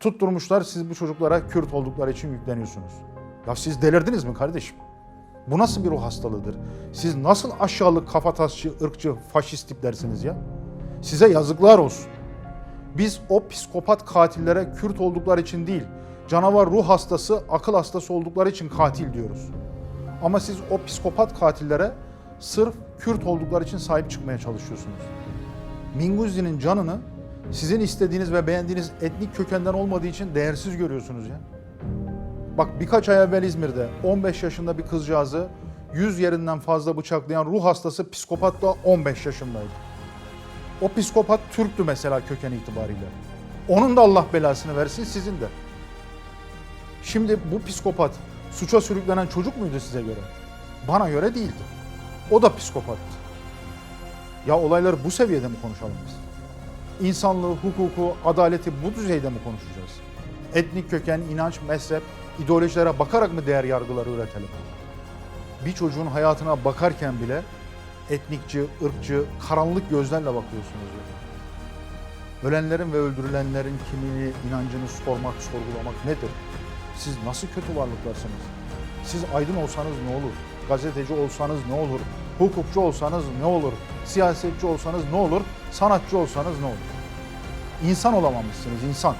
Tutturmuşlar siz bu çocuklara Kürt oldukları için yükleniyorsunuz. Ya siz delirdiniz mi kardeşim? Bu nasıl bir ruh hastalığıdır? Siz nasıl aşağılık, kafatasçı, ırkçı, faşist tiplersiniz ya? Size yazıklar olsun. Biz o psikopat katillere Kürt oldukları için değil, canavar ruh hastası, akıl hastası oldukları için katil diyoruz. Ama siz o psikopat katillere sırf Kürt oldukları için sahip çıkmaya çalışıyorsunuz. Minguzi'nin canını sizin istediğiniz ve beğendiğiniz etnik kökenden olmadığı için değersiz görüyorsunuz ya. Bak birkaç ay evvel İzmir'de 15 yaşında bir kızcağızı 100 yerinden fazla bıçaklayan ruh hastası psikopat da 15 yaşındaydı. O psikopat Türktü mesela köken itibariyle. Onun da Allah belasını versin sizin de. Şimdi bu psikopat suça sürüklenen çocuk muydu size göre? Bana göre değildi. O da psikopattı. Ya olayları bu seviyede mi konuşalım biz? İnsanlığı, hukuku, adaleti bu düzeyde mi konuşacağız? Etnik köken, inanç, mezhep, ideolojilere bakarak mı değer yargıları üretelim? Bir çocuğun hayatına bakarken bile etnikçi, ırkçı, karanlık gözlerle bakıyorsunuz. Ölenlerin ve öldürülenlerin kimliğini, inancını sormak, sorgulamak nedir? Siz nasıl kötü varlıklarsınız? Siz aydın olsanız ne olur? Gazeteci olsanız ne olur? Hukukçu olsanız ne olur? Siyasetçi olsanız ne olur? Sanatçı olsanız ne olur? İnsan olamamışsınız, insan.